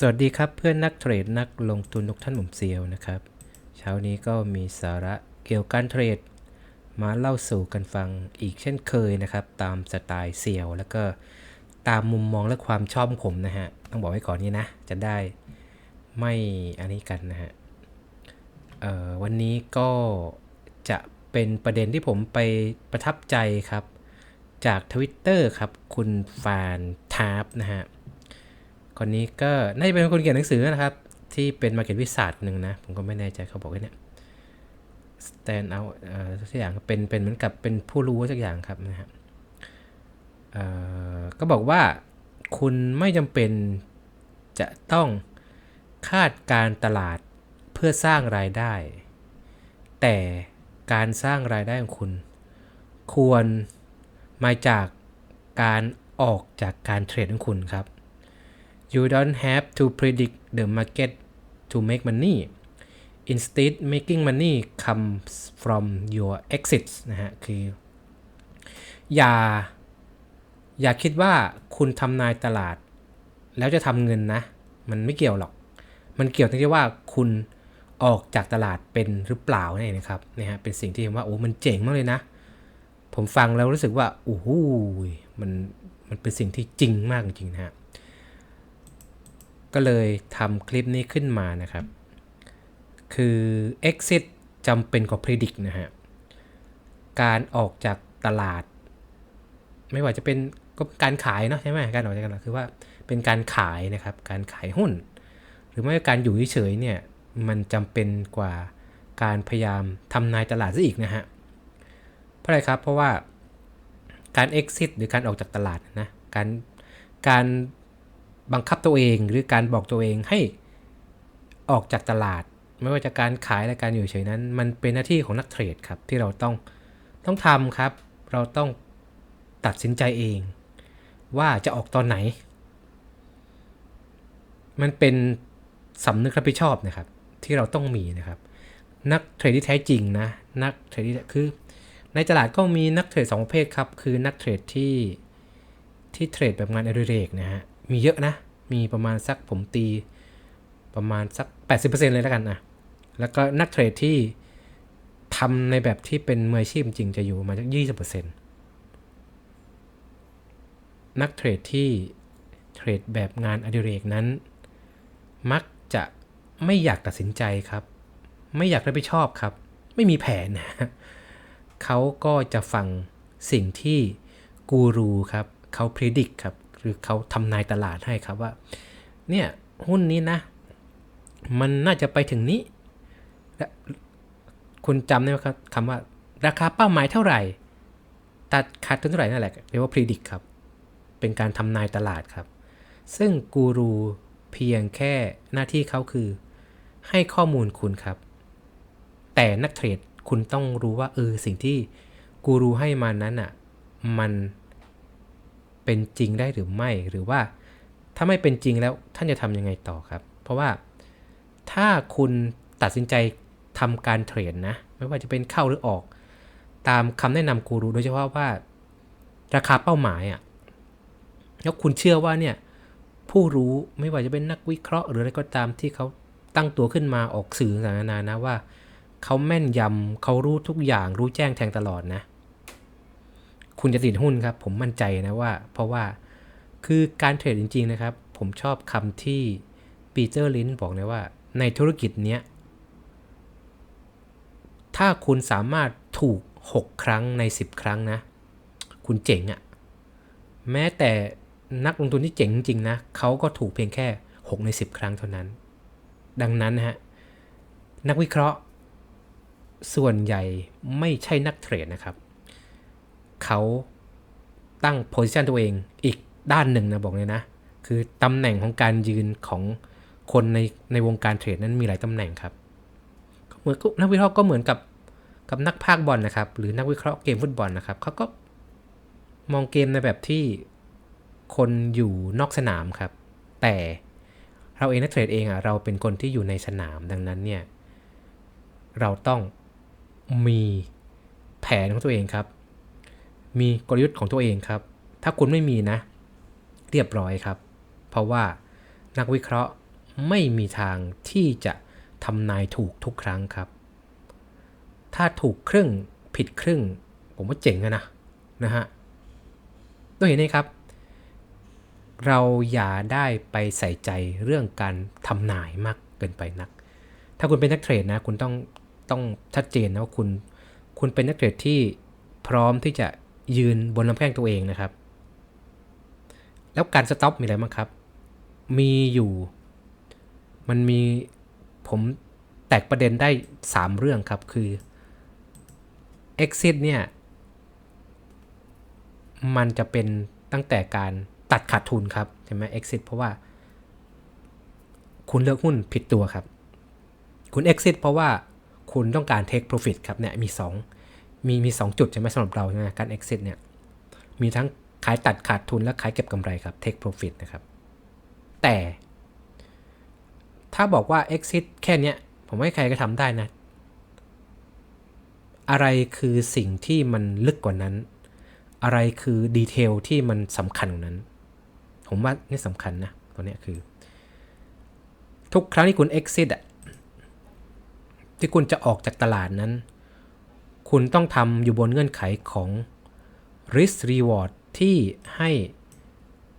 สวัสดีครับเพื่อนนักเทรดนักลงทุนทุกท่านผมเซียวนะครับ เช้านี้ก็มีสาระเกี่ยวกับการเทรด มาเล่าสู่กันฟังอีกเช่นเคยนะครับ ตามสไตล์เซียวแล้วก็ตามมุมมองและความชอบผมนะฮะ ต้องบอกไว้ก่อนนี้นะ จะได้ไม่อันนี้กันนะฮะวันนี้ก็จะเป็นประเด็นที่ผมไปประทับใจครับ จาก Twitter ครับ คุณฟานทาร์ปนะฮะ คนนี้ก็น่าจะเป็นคนเขียนหนังสือนะครับ ที่เป็นมาเก็ตวิสาคนหนึ่งนะ ผมก็ไม่แน่ใจเขาบอกว่าเนี่ย stand out เอ่อสักอย่างเป็นเป็นเหมือนกับเป็นผู้รู้สักอย่างครับนะฮะเอ่อก็บอกว่าคุณไม่จำเป็นจะต้องคาดการตลาดเพื่อสร้างรายได้ แต่การสร้างรายได้ของคุณ ควรมาจากการออกจากการเทรดของคุณครับ You don't have to predict the market to make money. Instead, making money comes from your exits นะฮะ คือ อย่า อย่าคิดว่าคุณทำนายตลาด แล้วจะทำเงินนะ มันไม่เกี่ยวหรอก มันเกี่ยวตรงที่ว่าคุณออกจากตลาดเป็นหรือเปล่านั่นะครับนะฮะเป็นสิ่งที่ผมว่าโอ้มันเจ๋งมากเลยนะ ผมฟังแล้วรู้สึกว่าโอ้โหมันมันเป็นสิ่งที่จริงมากจริงนะฮะ ก็เลยทำคลิปนี้ขึ้นมานะครับ คือ exit จำเป็นกว่า predict นะฮะ การออกจากตลาด ไม่ว่าจะเป็นก็การขายเนาะใช่ไหมการออกจากตลาดคือว่าเป็นการขายนะครับ การขายหุ้น หรือไม่ก็การอยู่เฉยๆเนี่ย มันจำเป็นกว่าการพยายามทำนายตลาดซะอีกนะฮะ เพราะอะไรครับ เพราะว่าการ exit หรือการออกจากตลาดนะ การการ บังคับตัวเองหรือการบอกตัวเองให้ออกจากตลาด ไม่ว่าจะการขายและการอยู่เฉยนั้น มันเป็นหน้าที่ของนักเทรดครับที่เราต้องต้องทำครับ เราต้องตัดสินใจเอง ว่าจะออกตอนไหน มันเป็นสำนึกรับผิดชอบนะครับ ที่เราต้องมีนะครับ นักเทรดที่แท้จริงนะนักเทรดที่คือในตลาดก็มีนักเทรดสองประเภทครับ คือนักเทรดที่ที่เทรดแบบงานอดิเรกนะฮะ มีเยอะนะ มีประมาณสักผมตีประมาณสัก 80%เลยแล้วกันนะ แล้วก็นักเทรดที่ทำในแบบที่เป็นมืออาชีพจริงจะอยู่ประมาณสัก 20%นักเทรดที่เทรดแบบงานอดิเรกนั้น มักจะไม่อยากตัดสินใจครับ ไม่อยากรับผิดชอบครับ ไม่มีแผนนะเขาก็จะฟังสิ่งที่กูรูครับ เขาพิ d ิ c ครับ หรือเขาทำนายตลาดให้ครับว่า เนี่ยหุ้นนี้นะ มันน่าจะไปถึงนี้และคุณจำได้ไหมครับคำว่า ราคาเป้าหมายเท่าไหร่ ตัดขาดทุนเท่าไหร่นั่นแหละเรียกว่าพิ d ิ c ครับ เป็นการทำนายตลาดครับ ซึ่งกูรูเพียงแค่หน้าที่เขาคือ ให้ข้อมูลคุณครับ แต่นักเทรดคุณต้องรู้ว่าเออสิ่งที่กูรูให้มานั้นอะ มัน เป็นจริงได้หรือไม่หรือว่า ถ้าไม่เป็นจริงแล้วท่านจะทำยังไงต่อครับ เพราะว่าถ้าคุณตัดสินใจทำการเทรดนะ ไม่ว่าจะเป็นเข้าหรือออก ตามคำแนะนำกูรูโดยเฉพาะว่า ราคาเป้าหมายอะแล้วคุณเชื่อว่าเนี่ยผู้รู้ไม่ว่าจะเป็นนักวิเคราะห์ หรืออะไรก็ตามที่เขาตั้งตัวขึ้นมาออกสื่อต่างๆนานนะว่าเขาแม่นยำเขารู้ทุกอย่างรู้แจ้งแทงตลอดนะ คุณจะติดหุ้นครับ ผมมั่นใจนะว่า เพราะว่าคือการเทรดจริง ๆ นะครับ ผมชอบคำที่ปีเตอร์ลินบอกนะว่า ในธุรกิจเนี้ย ถ้าคุณสามารถถูก 6 ครั้งใน 10 ครั้งนะ คุณเจ๋งอะ่ะแม้แต่นักลงทุนที่เจ๋งจริงนะเขาก็ถูกเพียงแค่ 6 ใน 10 ครั้งเท่านั้น ดังนั้นฮะนักวิเคราะห์ ส่วนใหญ่ไม่ใช่นักเทรดนะครับ เขาตั้งโพ i ิชันตัวเองอีกด้านหนึ่งนะบอกเลยนะ คือตำแหน่งของการยืนของคนในในวงการเทรดนั้นมีหลายตำแหน่งครับเหมือนนักวิเคราะห์ก็เหมือนกับกับนักพากบอลนะครับ หรือนักวิเคราะห์เกมฟุตบอลนะครับเขาก็มองเกมในแบบที่คนอยู่นอกสนามครับ แต่เราเองนักเทรดเองอะเราเป็นคนที่อยู่ในสนามดังนั้นเนี่ย เราต้องมีแผนของตัวเองครับ มีกลยุทธ์ของตัวเองครับ ถ้าคุณไม่มีนะ เรียบร้อยครับ เพราะว่านักวิเคราะห์ไม่มีทางที่จะทำนายถูกทุกครั้งครับ ถ้าถูกครึ่งผิดครึ่ง ผมว่าเจ๋งอะนะนะฮะด้วยเหตุนี้ครับ เราอย่าได้ไปใส่ใจเรื่องการทำนายมากเกินไปนัก ถ้าคุณเป็นนักเทรดนะ คุณต้องต้องชัดเจนนะว่าคุณ คุณเป็นนักเทรดที่พร้อมที่จะ ยืนบนลำแข้งตัวเองนะครับ แล้วการสต็อปมีอะไรบ้างครับ มีอยู่ มันมีผมแตกประเด็นได้ 3 เรื่องครับ คือ exit เนี่ย มันจะเป็นตั้งแต่การตัดขาดทุนครับใช่ไหม exit เพราะว่า คุณเลือกหุ้นผิดตัวครับ คุณ exit เพราะว่าคุณต้องการ take profit ครับเนี่ยมี 2 มีมี2จุดใช่ไหมสำหรับเราใช่ไหมการ exit เนี่ยมีทั้งขายตัดขาดทุนและขายเก็บกำไรครับ take profit นะครับ แต่ถ้าบอกว่า exit แค่เนี้ยผมว่าใครก็ทำได้นะ อะไรคือสิ่งที่มันลึกกว่านั้น อะไรคือดีเทลที่มันสำคัญกว่านั้น ผมว่านี่สำคัญนะตัวนี้คือ ทุกครั้งที่คุณ exit อะที่คุณจะออกจากตลาดนั้น คุณต้องทำอยู่บนเงื่อนไขของ risk reward ที่ให้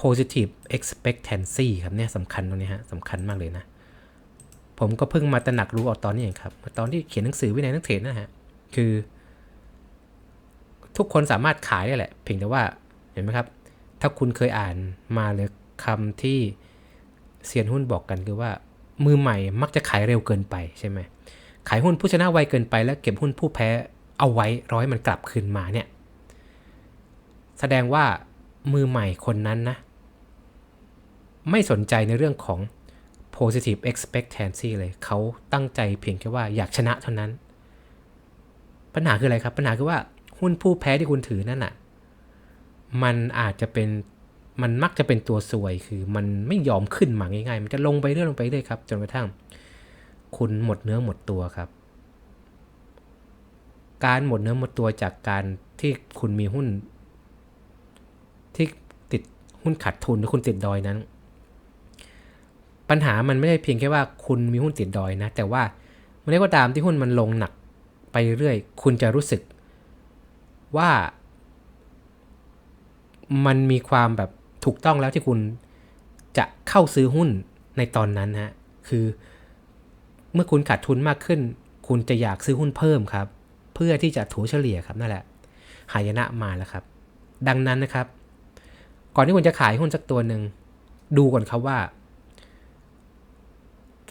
positive expectancy ครับเนี่ยสำคัญตรงนี้ฮะสำคัญมากเลยนะ ผมก็เพิ่งมาตระหนักรู้เอาตอนนี้เองครับ ตอนที่เขียนหนังสือวินัยนักเทรดนะฮะ คือ ทุกคนสามารถขายได้แหละ เพียงแต่ว่าเห็นไหมครับ ถ้าคุณเคยอ่านมาเลยคำที่เซียนหุ้นบอกกันคือว่า มือใหม่มักจะขายเร็วเกินไปใช่ไหมขายหุ้นผู้ชนะไวเกินไปแล้วเก็บหุ้นผู้แพ้ เอาไว้ร้อยมันกลับคืนมาเนี่ย แสดงว่ามือใหม่คนนั้นนะ ไม่สนใจในเรื่องของ positive expectancy เลยเขาตั้งใจเพียงแค่ว่าอยากชนะเท่านั้น ปัญหาคืออะไรครับ ปัญหาคือว่าหุ้นผู้แพ้ที่คุณถือนั่นน่ะ มันอาจจะเป็นมันมักจะเป็นตัวสวยคือมันไม่ยอมขึ้นมาง่ายๆ มันจะลงไปเรื่อยลงไปเรื่อยครับ จนกระทั่ง คุณหมดเนื้อหมดตัวครับ การหมดเนื้อหมดตัวจากการที่คุณมีหุ้น ที่ติดหุ้นขาดทุนหรือคุณติดดอยนั้น ปัญหามันไม่ได้เพียงแค่ว่าคุณมีหุ้นติดดอยนะ แต่ว่าเมื่อไรก็ตามที่หุ้นมันลงหนักไปเรื่อย คุณจะรู้สึกว่ามันมีความแบบถูกต้องแล้วที่คุณจะเข้าซื้อหุ้นในตอนนั้นฮะคือเมื่อคุณขาดทุนมากขึ้น คุณจะอยากซื้อหุ้นเพิ่มครับ พื่อที่จะถูเฉลี่ยครับนั่นแหละหายนะมาแล้วครับ ดังนั้นนะครับ ก่อนที่คุณจะขายหุ้นสักตัวหนึ่งดูก่อนครับว่า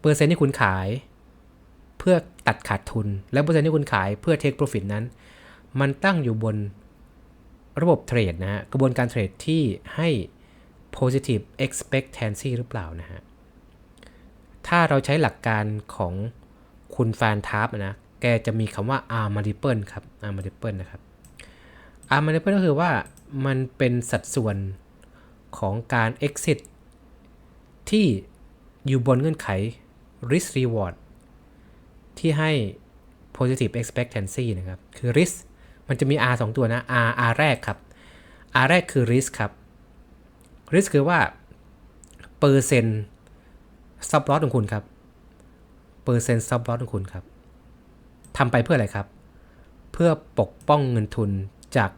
เปอร์เซ็นต์ที่คุณขาย เพื่อตัดขาดทุน และเปอร์เซ็นต์ที่คุณขายเพื่อ take profit นั้น มันตั้งอยู่บนระบบเทรดนะฮะกระบวนการเทรดที่ให้ positive expectancy หรือเปล่านะฮะถ้าเราใช้หลักการของคุณแฟนทาร์ปนะ แกจะมีคำว่า R multiple ครับ R multiple นะครับ R multiple ก็คือว่ามันเป็นสัดส่วนของการ exit ที่อยู่บนเงื่อนไข risk reward ที่ให้ positive expectancy นะครับ คือ risk มันจะมี R 2 ตัวนะ R R แรกครับ R แรกคือ risk ครับ risk คือว่า เปอร์เซ็นต์ซับลอสของคุณครับ เปอร์เซ็นต์ซับลอสของคุณครับ ทำไปเพื่ออะไรครับ เพื่อปกป้องเงินทุนจาก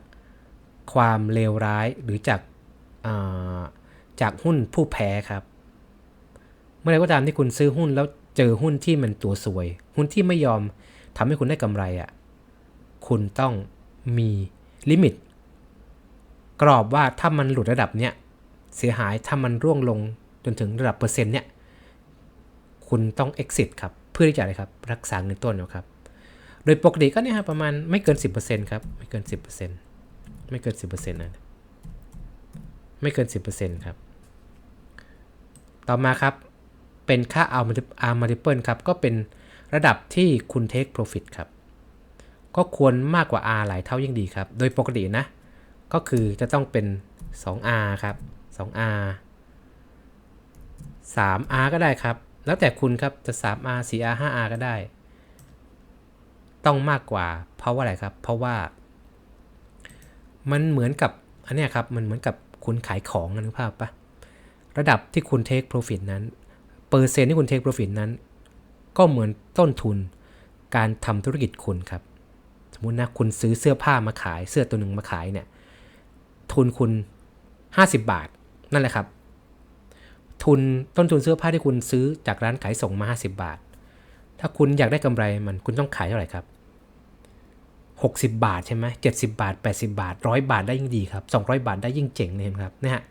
ความเลวร้ายหรือจากจากหุ้นผู้แพ้ครับ เมื่อไรก็ตามที่คุณซื้อหุ้นแล้วเจอหุ้นที่มันตัวสวย หุ้นที่ไม่ยอมทำให้คุณได้กำไรอะ่ะคุณต้องมีลิมิต กรอบว่าถ้ามันหลุดระดับเนี้ยเสียหายถ้ามันร่วงลงจนถึงระดับเปอร์เซ็นต์เนี่ยคุณต้อง exit ครับ เพื่อที่จะอะไรครับ รักษาเงินต้นนะครับ โดยปกติก็เนี่ยครับประมาณไม่เกิน 10%ครับ ไม่เกิน 10%ไม่เกิน 10%นะไม่เกิน 10%ครับ ต่อมาครับ เป็นค่า R multiple ครับ ก็เป็นระดับที่คุณ take profit ครับ ก็ควรมากกว่า R หลายเท่ายิ่งดีครับ โดยปกตินะ ก็คือจะต้องเป็น 2R ครับ 2R 3R ก็ได้ครับ แล้วแต่คุณครับ จะ 3R 4R 5R ก็ได้ ต้องมากกว่า เพราะว่าอะไรครับ เพราะว่า มันเหมือนกับอันนี้ครับ มันเหมือนกับคุณขายของนึกภาพปะระดับที่คุณ take profit นั้น เปอร์เซ็นต์ที่คุณ take profit นั้น ก็เหมือนต้นทุนการทำธุรกิจคุณครับ สมมุตินะคุณซื้อเสื้อผ้ามาขายเสื้อตัวหนึ่งมาขายเนี่ย ทุนคุณ 50 บาท นั่นแหละครับ ทุนต้นทุนเสื้อผ้าที่คุณซื้อจากร้านขายส่งมา 50 บาท ถ้าคุณอยากได้กำไรมันคุณต้องขายเท่าไหร่ครับ 60 บาทใช่ไหม70บาท 80 บาท100บาทได้ยิ่งดีครับ 200 บาทได้ยิ่งเจ๋งเลยครับนะฮะ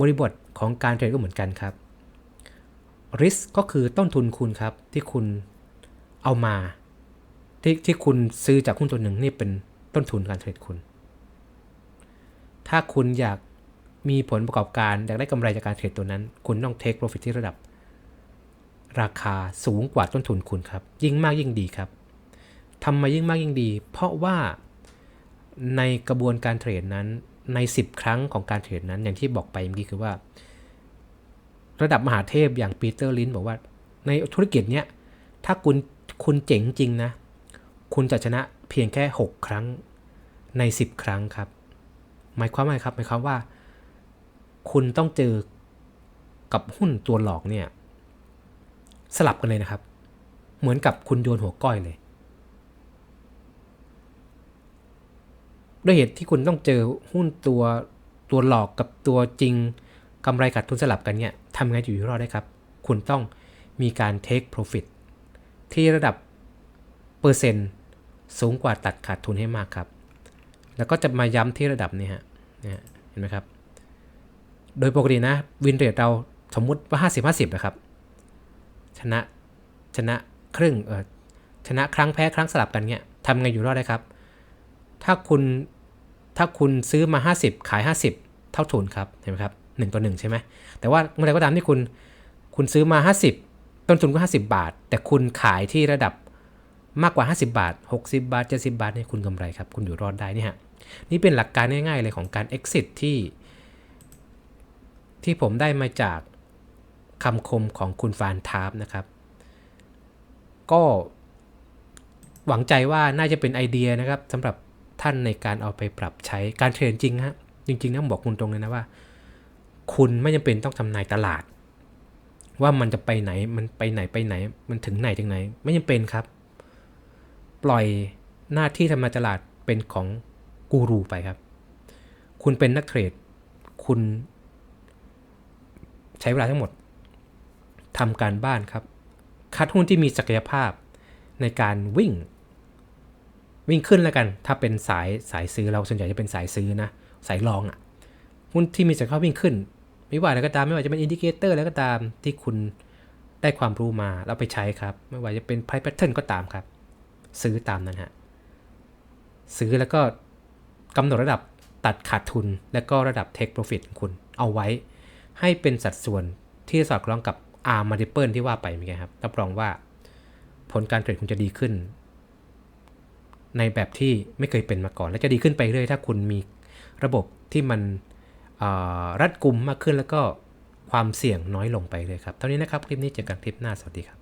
บริบทของการเทรดก็เหมือนกันครับ risk ก็คือต้นทุนคุณครับที่คุณเอามา ที่ที่คุณซื้อจากหุ้นตัวหนึ่งนี่เป็นต้นทุนการเทรดคุณ ถ้าคุณอยากมีผลประกอบการอยากได้กำไรจากการเทรดตัวนั้น คุณต้อง take profit ที่ระดับ ราคาสูงกว่าต้นทุนคุณครับ ยิ่งมากยิ่งดีครับทำไมยิ่งมากยิ่งดี เพราะว่าในกระบวนการเทรดนั้นใน 10 ครั้งของการเทรดนั้นอย่างที่บอกไปเมื่อกี้คือว่า ระดับมหาเทพอย่างปีเตอร์ลินบอกว่า ในธุรกิจเนี้ยถ้าคุณคุณเจ๋งจริงนะ คุณจะชนะเพียงแค่ 6 ครั้งใน 10 ครั้งครับ หมายความว่าไงครับหมายความว่า คุณต้องเจอกับหุ้นตัวหลอกเนี่ย สลับกันเลยนะครับ เหมือนกับคุณโยนหัวก้อยเลยด้วยเหตุที่คุณต้องเจอหุ้นตัวตัวหลอกกับตัวจริงกำไรขาดทุนสลับกันเนี่ยทำไงอยู่รอดได้ครับ คุณต้องมีการ take profit ที่ระดับเปอร์เซ็นต์สูงกว่าตัดขาดทุนให้มากครับ แล้วก็จะมาย้ำที่ระดับนี้ฮะเนี่ยเห็นไหมครับ โดยปกตินะวินเรทเราสมมุติว่า 50 50 นะครับ ชนะชนะครึ่งเออชนะครั้งแพ้ครั้งสลับกันเนี่ยทำไงอยู่รอดได้ครับ ถ้าคุณถ้าคุณซื้อมา 50 ขาย 50 เท่าทุนครับเห็นไหมครับ1ต่อ1ใช่ไหมแต่ว่าเมื่อไรก็ตามที่คุณคุณซื้อมา 50 ต้นทุนก็ 50 บาท แต่คุณขายที่ระดับมากกว่า 50 บาท 60 บาท 70 บาทเนี่ยคุณกำไรครับ คุณอยู่รอดได้นี่ฮะนี่เป็นหลักการง่ายๆเลยของการ exit ที่ ที่ผมได้มาจาก คำคมของคุณฟานทาร์ฟนะครับ ก็หวังใจว่าน่าจะเป็นไอเดียนะครับสำหรับท่านในการเอาไปปรับใช้การเทรดจริงฮะจริงๆต้องบอกคุณตรงเลยนะว่า คุณไม่จำเป็นต้องทำนายตลาด ว่ามันจะไปไหนมันไปไหนไปไหน มันถึงไหนถึงไหน ไม่จำเป็นครับ ปล่อยหน้าที่ทำนายตลาดเป็นของกูรูไปครับ คุณเป็นนักเทรด คุณใช้เวลาทั้งหมด ทำการบ้านครับ คัดหุ้นที่มีศักยภาพในการวิ่ง วิ่งขึ้นแล้วกัน ถ้าเป็นสายสายซื้อเราส่วนใหญ่จะเป็นสายซื้อนะ สายรองอะ่ะ หุ้นที่มีศักยภาพวิ่งขึ้น ไม่ว่าอะไรก็ตามไม่ว่าจะเป็นอินดิเคเตอร์อะไรก็ตามที่คุณได้ความรู้มาแล้วไปใช้ครับ ไม่ว่าจะเป็น price pattern ก็ตามครับ ซื้อตามนั้นฮะซื้อแล้วก็กำหนดระดับตัดขาดทุน และก็ระดับ take profit ของคุณ เอาไว้ ให้เป็นสัดส่วนที่สอดคล้องกับ อาร์มาริเปิลที่ว่าไปเมื่อกี้ครับรับรองว่าผลการเทรดคุณจะดีขึ้น ในแบบที่ไม่เคยเป็นมาก่อน และจะดีขึ้นไปเรื่อยถ้าคุณมีระบบที่มันรัดกุมมากขึ้นแล้วก็ความเสี่ยงน้อยลงไปเลยครับ เท่านี้นะครับ คลิปนี้เจอกันคลิปหน้า สวัสดีครับ